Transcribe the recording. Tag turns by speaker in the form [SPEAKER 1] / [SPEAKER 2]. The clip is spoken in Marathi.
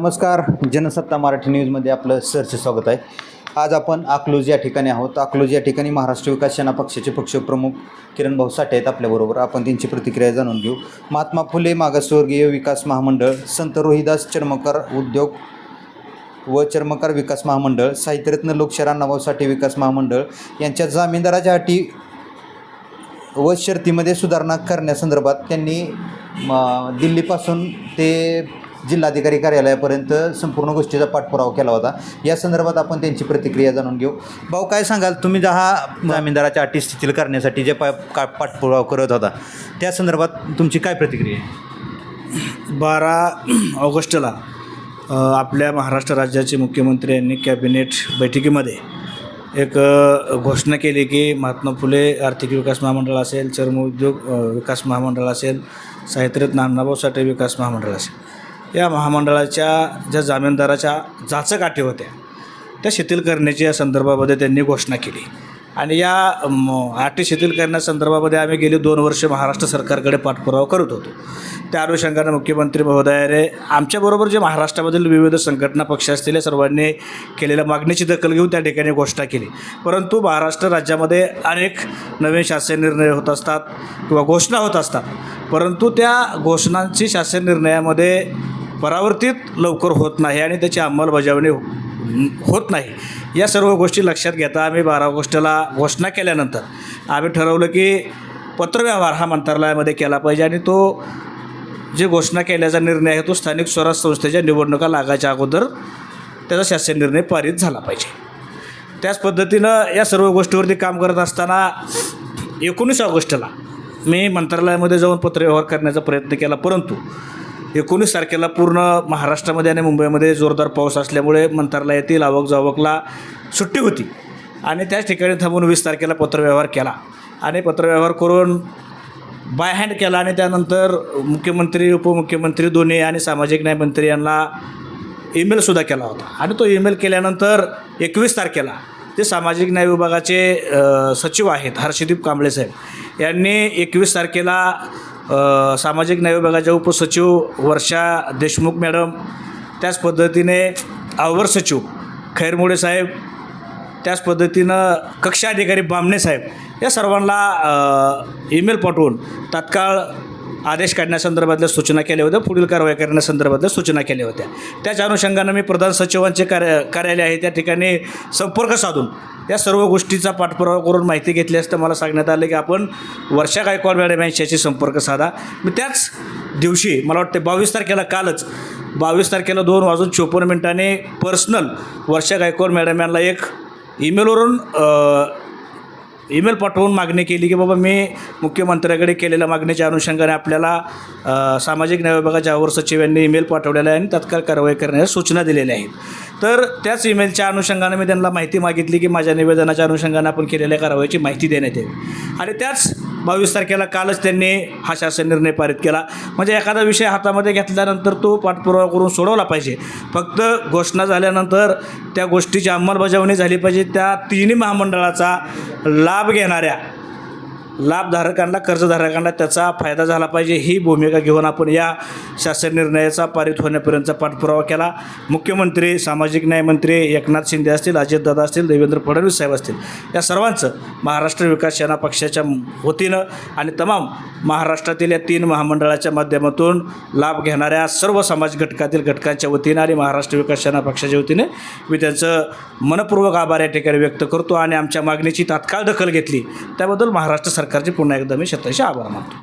[SPEAKER 1] नमस्कार जनसत्ता मराठी न्यूजमध्ये आपलं सरचे स्वागत आहे. आज आपण अकलूज या ठिकाणी आहोत. अकलूज या ठिकाणी महाराष्ट्र विकास सेना पक्षाचे पक्षप्रमुख किरण भाऊ साठे आहेत आपल्याबरोबर. आपण त्यांची प्रतिक्रिया जाणून घेऊ. महात्मा फुले मागासवर्गीय विकास महामंडळ संत रोहिदास चर्मकार उद्योग व चर्मकार विकास महामंडळ साहित्यरत्न लोकशाहीर अण्णाभाऊ साठे विकास महामंडळ यांच्या जामीनदाराच्या अटी व शर्तीमध्ये सुधारणा करण्यासंदर्भात त्यांनी दिल्लीपासून ते जिल्हाधिकारी कार्यालयापर्यंत संपूर्ण गोष्टीचा पाठपुरावा केला होता. या संदर्भात आपण त्यांची प्रतिक्रिया जाणून घेऊ. भाऊ काय सांगाल? तुम्ही दहा जामीनदाराच्या अटी शिथिल करण्यासाठी जे पा का पाठपुरावा करत होता त्या संदर्भात तुमची काय प्रतिक्रिया आहे?
[SPEAKER 2] बारा ऑगस्टला आपल्या महाराष्ट्र राज्याचे मुख्यमंत्री यांनी कॅबिनेट बैठकीमध्ये एक घोषणा केली की महात्मा फुले आर्थिक विकास महामंडळ असेल चर्मोद्योग विकास महामंडळ असेल साहित्यरत्न अण्णाभाऊ साठे विकास महामंडळ असेल. या महामंडळाच्या ज्या जामीनदाराच्या जाचकाठी होत्या त्या शिथिल करण्याची या संदर्भामध्ये त्यांनी घोषणा केली. आणि या म, शिथिल करण्यासंदर्भामध्ये आम्ही गेली दोन वर्ष महाराष्ट्र सरकारकडे पाठपुरावा करत होतो. त्या अनुषंगाने मुख्यमंत्री महोदयाने आमच्याबरोबर जे महाराष्ट्रामधील विविध संघटना पक्ष असतील या सर्वांनी केलेल्या मागणीची दखल घेऊन त्या ठिकाणी घोषणा केली. परंतु महाराष्ट्र राज्यामध्ये अनेक नवीन शासन निर्णय होत असतात किंवा घोषणा होत असतात. परंतु त्या घोषणांची शासन निर्णयामध्ये परावर्तित लवकर होत नाही आणि त्याची अंमलबजावणी होत नाही. या सर्व गोष्टी लक्षात घेता आम्ही बारा ऑगस्टला घोषणा केल्यानंतर आम्ही ठरवलं की पत्रव्यवहार हा मंत्रालयामध्ये केला पाहिजे आणि तो जे घोषणा केल्याचा निर्णय आहे तो स्थानिक स्वराज संस्थेच्या निवडणुका लागायच्या अगोदर त्याचा शासन निर्णय पारित झाला पाहिजे. त्याच पद्धतीनं या सर्व गोष्टीवरती काम करत असताना एकोणीस ऑगस्टला मी मंत्रालयामध्ये जाऊन पत्रव्यवहार करण्याचा प्रयत्न केला परंतु एकोणीस तारखेला पूर्ण महाराष्ट्रामध्ये आणि मुंबईमध्ये जोरदार पाऊस असल्यामुळे मंत्रालयातील आवक जावकला सुट्टी होती. आणि त्याच ठिकाणी थांबून वीस तारखेला पत्रव्यवहार केला. आणि पत्रव्यवहार करून बाय हँड केला आणि त्यानंतर मुख्यमंत्री उपमुख्यमंत्री दोन्ही आणि सामाजिक न्यायमंत्री यांना ईमेलसुद्धा केला होता. आणि तो ईमेल केल्यानंतर एकवीस तारखेला ते सामाजिक न्याय विभागाचे सचिव आहेत हर्षदीप कांबळे साहेब यांनी एकवीस तारखेला सामाजिक न्याय विभागाच्या उपसचिव वर्षा देशमुख मॅडम त्याच पद्धतीने अवर सचिव खैरमोडे साहेब त्याच पद्धतीनं कक्षा अधिकारी बामणे साहेब या सर्वांना ईमेल पाठवून तात्काळ आदेश काढण्यासंदर्भातल्या सूचना केल्या होत्या. पुढील कारवाई करण्यासंदर्भातल्या सूचना केल्या होत्या. त्याच्या अनुषंगानं मी प्रधान सचिवांचे कार्य कार्यालय आहे त्या ठिकाणी संपर्क साधून या सर्व गोष्टीचा पाठपुरावा करून माहिती घेतली असता मला सांगण्यात आलं की आपण वर्षा गायकवाड मॅडम यांच्याशी संपर्क साधा. मी त्याच दिवशी मला वाटते बावीस तारखेला कालच बावीस तारखेला दोन वाजून चोपन्न मिनिटांनी पर्सनल वर्षा गायकवाड मॅडम यांना एक ईमेलवरून ईमेल पाठवून मागणी केली की बाबा मी मुख्यमंत्र्याकडे केलेल्या मागणीच्या अनुषंगाने आपल्याला सामाजिक न्याय विभागाच्या अवर सचिव यांनी ईमेल पाठवलेला आहे आणि तत्काळ कारवाई करण्याच्या सूचना दिलेल्या आहेत. तर त्याच ईमेलच्या अनुषंगाने मी त्यांना माहिती मागितली की माझ्या निवेदनाच्या अनुषंगाने आपण केलेल्या कारवाईची माहिती देण्यात यावी आणि त्याच बावीस तारखेला कालच त्यांनी हा शासन निर्णय पारित केला. म्हणजे एखादा विषय हातामध्ये घेतल्यानंतर तो पाठपुरावा करून सोडवला पाहिजे. फक्त घोषणा झाल्यानंतर त्या गोष्टीची अंमलबजावणी झाली पाहिजे. त्या तिन्ही महामंडळाचा लाभ घेणाऱ्या लाभधारकांना कर्जधारकांना त्याचा फायदा झाला पाहिजे. ही भूमिका घेऊन आपण या शासन निर्णयाचा पारित होण्यापर्यंतचा पाठपुरावा केला. मुख्यमंत्री सामाजिक न्यायमंत्री एकनाथ शिंदे असतील अजितदादा असतील देवेंद्र फडणवीस साहेब असतील या सर्वांचं महाराष्ट्र विकास सेना पक्षाच्या वतीनं आणि तमाम महाराष्ट्रातील या तीन महामंडळाच्या माध्यमातून लाभ घेणाऱ्या सर्व समाज घटकातील घटकांच्या वतीनं आणि महाराष्ट्र विकास सेना पक्षाच्या वतीने मी त्यांचं मनपूर्वक आभार या ठिकाणी व्यक्त करतो आणि आमच्या मागणीची तात्काळ दखल घेतली. त्याबद्दल महाराष्ट्र सरकार सरकारचे पुन्हा एकदा मी शतशी आभार मानतो.